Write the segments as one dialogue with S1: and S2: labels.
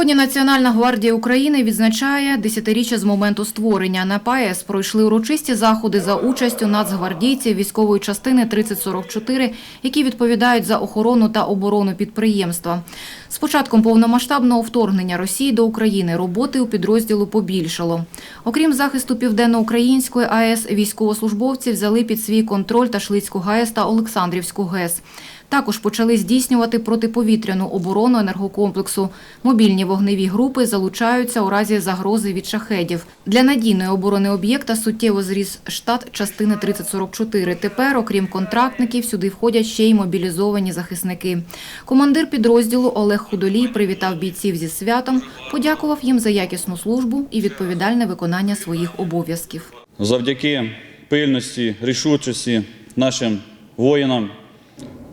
S1: Сьогодні Національна гвардія України відзначає десятиріччя з моменту створення. На ПАЕС пройшли урочисті заходи за участю нацгвардійців військової частини 3044, які відповідають за охорону та оборону підприємства. З початком повномасштабного вторгнення Росії до України роботи у підрозділу побільшало. Окрім захисту Південноукраїнської АЕС, військовослужбовці взяли під свій контроль Ташлицьку ГАЕС та Олександрівську ГЕС. Також почали здійснювати протиповітряну оборону енергокомплексу. Мобільні вогневі групи залучаються у разі загрози від шахедів. Для надійної оборони об'єкта суттєво зріс штат частини 3044. Тепер, окрім контрактників, сюди входять ще й мобілізовані захисники. Командир підрозділу Олег Худолій привітав бійців зі святом, подякував їм за якісну службу і відповідальне виконання своїх обов'язків.
S2: Завдяки пильності, рішучості нашим воїнам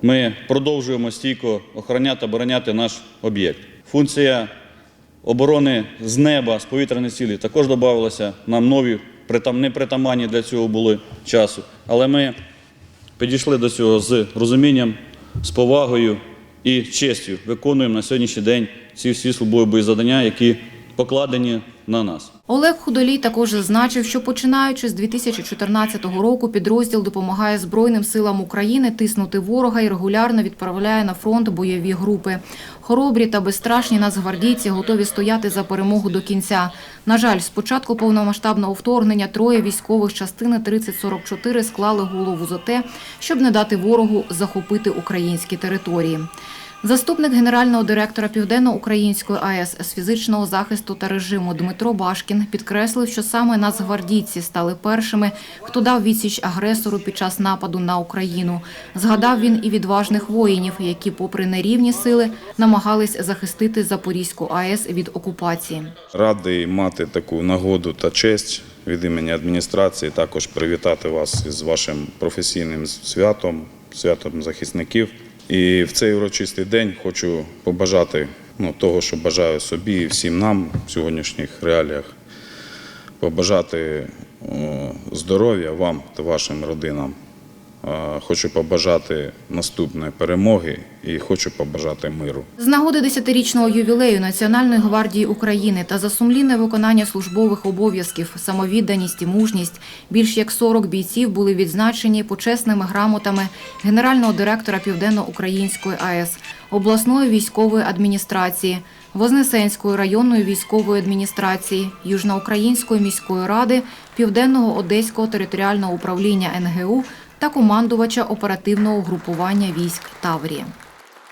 S2: ми продовжуємо стійко охороняти, обороняти наш об'єкт. Функція оборони з неба, з повітряних цілі також додавалося Нам нові, притам- непритаманні для цього були часу. Але ми підійшли до цього з розумінням, з повагою і честю. Виконуємо на сьогоднішній день ці всі службові завдання, які покладені на нас.
S1: Олег Худолій також зазначив, що починаючи з 2014 року підрозділ допомагає Збройним силам України тиснути ворога і регулярно відправляє на фронт бойові групи. Хоробрі та безстрашні нацгвардійці готові стояти за перемогу до кінця. На жаль, з початку повномасштабного вторгнення троє військових частини 3044 склали голову за те, щоб не дати ворогу захопити українські території. Заступник генерального директора Південно-Української АЕС з фізичного захисту та режиму Дмитро Башкін підкреслив, що саме нацгвардійці стали першими, хто дав відсіч агресору під час нападу на Україну. Згадав він і відважних воїнів, які, попри нерівні сили, намагались захистити Запорізьку АЕС від окупації.
S3: Радий мати таку нагоду та честь від імені адміністрації, також привітати вас із вашим професійним святом, святом захисників. І в цей урочистий день хочу побажати ну, того, що бажаю собі і всім нам в сьогоднішніх реаліях, побажати здоров'я вам та вашим родинам. Хочу побажати наступної перемоги і хочу побажати миру.
S1: З нагоди десятирічного ювілею Національної гвардії України та за сумлінне виконання службових обов'язків, самовідданість і мужність більш як 40 бійців були відзначені почесними грамотами генерального директора Південно-Української АЕС, обласної військової адміністрації, Вознесенської районної військової адміністрації, Южноукраїнської міської ради, Південного Одеського територіального управління НГУ та командувача оперативного групування військ Таврія.